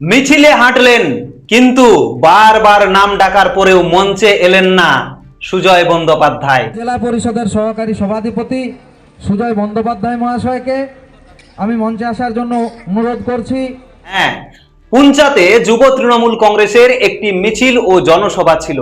মিছিলে হাঁটলেন কিন্তু বারবার নাম ডাকার পরেও মঞ্চে এলেন না সুজয় বন্দ্যোপাধ্যায়। জেলা পরিষদের সহকারী সভাধিপতি সুজয় বন্দ্যোপাধ্যায় মহাশয়কে আমি মঞ্চে আসার জন্য অনুরোধ করছি। হ্যাঁ পুঞ্চাতে যুব তৃণমূল কংগ্রেসের একটি মিছিল ও জনসভা ছিল।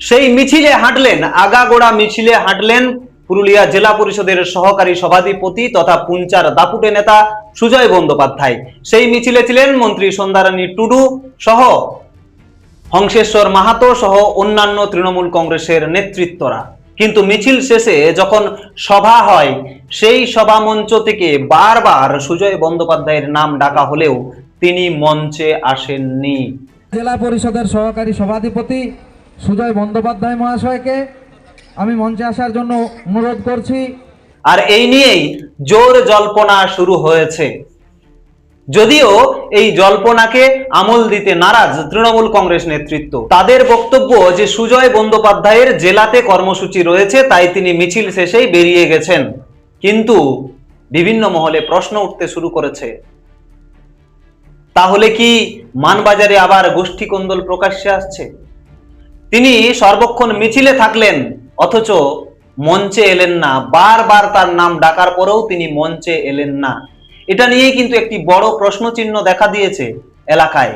সেই মিছিলে হাঁটলেন আগাগোড়া মিছিলে হাঁটলেন পুরুলিয়া জেলা পরিষদের সহকারী সভাধিপতি তথা পুঞ্চার দাপুটে নেতা সুজয় বন্দ্যোপাধ্যায়। সেই মিছিলে ছিলেন মন্ত্রী সন্ধ্যারানী টুডু সহ হংসেশ্বর মাহাতো সহ অন্যান্য তৃণমূল কংগ্রেসের নেতৃত্বরা। কিন্তু মিছিল শেষে যখন সভা হয়, সেই সভা মঞ্চ থেকে বারবার সুজয় বন্দ্যোপাধ্যায়ের নাম ডাকা হলেও তিনি মঞ্চে আসেননি। জেলা পরিষদের সহকারী সভাধিপতি সুজয় বন্দ্যোপাধ্যায় মহাশয়কে আমি মঞ্চে আসার জন্য অনুরোধ করছি। আর এই নিয়েই জোর জল্পনা শুরু হয়েছে। যদিও এই জল্পনাকে আমল দিতে নারাজ তৃণমূল কংগ্রেস নেতৃত্ব। তাদের বক্তব্য যে সুজয় বন্দ্যোপাধ্যায়ের জেলাতে কর্মসূচি রয়েছে, তাই তিনি মিছিল শেষেই বেরিয়ে গেছেন। কিন্তু বিভিন্ন মহলে প্রশ্ন উঠতে শুরু করেছে। তাহলে কি মানবাজারে আবার গোষ্ঠী কোন্দল প্রকাশ্যে আসছে? তিনি সর্বক্ষণ মিছিলে থাকলেন। অথচ মঞ্চে এলেন না, বারবার তার নাম ডাকার পরেও তিনি মঞ্চে এলেন না। এটা নিয়ে কিন্তু একটি বড় প্রশ্নচিহ্ন দেখা দিয়েছে এলাকায়।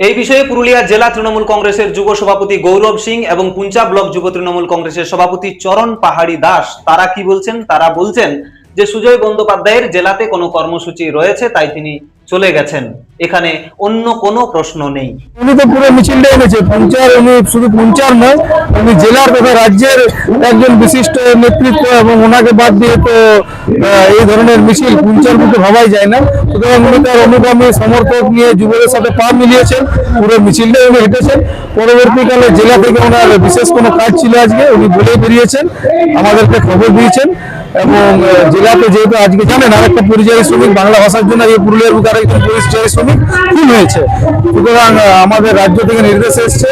এই বিষয়ে পুরুলিয়া জেলা তৃণমূল কংগ্রেসের যুব সভাপতি গৌরব সিং এবং পুঞ্চা ব্লক যুব তৃণমূল কংগ্রেসের সভাপতি চরণ পাহাড়ি দাস, তারা কি বলছেন? তারা বলছেন যে সুজয় বন্দ্যোপাধ্যায়ের জেলাতে কোনো কর্মসূচি রয়েছে, তাই তিনি চলে গেছেন। এখানে অন্য কোনো প্রশ্ন নেই। উনি তো পুরো মিছিলটা এনেছে পঞ্চায়েত, উনি শুধু পঞ্চায়েত নয়, উনি জেলার তথা রাজ্যের একজন বিশিষ্ট নেতৃত্ব এবং ওনাকে বাদ দিয়ে তো এই ধরনের মিছিল পঞ্চায়েত কিন্তু ভাবাই যায় না। সুতরাং উনি তার অনুগামী সমর্থক নিয়ে যুবদের সাথে পা মিলিয়েছেন। পুরো মিছিলটা উনি হেঁটেছেন। পরবর্তীকালে জেলা থেকে ওনার বিশেষ কোনো কাজ ছিল আজকে, উনি বলে বেরিয়েছেন। আমাদেরকে খবর দিয়েছেন। এবং জেলাতে যেহেতু আজকে জানেন আরেকটা পরিযায়ী শ্রমিক বাংলা ভাষার জন্য এই পুরুলিয়ার বুকে আরেকজন পরিযায়ী শ্রমিক খুন হয়েছে। সুতরাং আমাদের রাজ্য থেকে নির্দেশ এসেছে।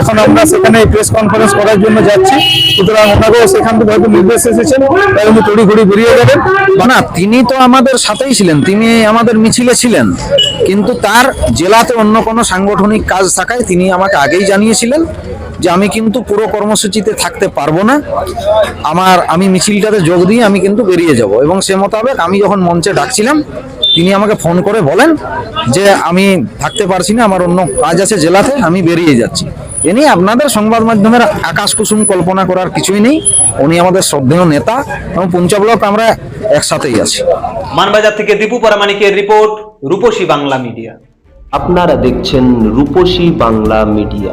এখন আমরা সেখানে প্রেস কনফারেন্স করার জন্য যাচ্ছি। সুতরাং ওনাকেও সেখান থেকে হয়তো নির্দেশ এসেছেন তাই উনি তড়ি ঘড়ি বেরিয়ে যাবেন না তিনি তো আমাদের সাথেই ছিলেন। তিনি আমাদের মিছিলে ছিলেন। কিন্তু তার জেলাতে অন্য কোনো সাংগঠনিক কাজ থাকায় তিনি আমাকে আগেই জানিয়েছিলেন। যে আমি কিন্তু পুরো কর্মসূচিতে থাকতে পারব না। আমার আমি মিছিলটাতে যোগ দিয়ে আমি কিন্তু বেরিয়ে যাব। এবং সে মোতাবেক আমি যখন মঞ্চে ডাকছিলাম তিনি আমাকে ফোন করে বলেন যে আমি থাকতে পারছি না আমার অন্য কাজ আছে জেলাতে আমি বেরিয়ে যাচ্ছি। এ নিয়ে আপনাদের সংবাদ মাধ্যমের আকাশ কুসুম কল্পনা করার কিছুই নেই। উনি আমাদের শ্রদ্ধেয় নেতা এবং পঞ্চাব্লক আমরা একসাথেই আছি। মানবাজার থেকে দীপু পরামানিকের রিপোর্ট রূপসী বাংলা মিডিয়া। আপনারা দেখছেন রূপসী বাংলা মিডিয়া।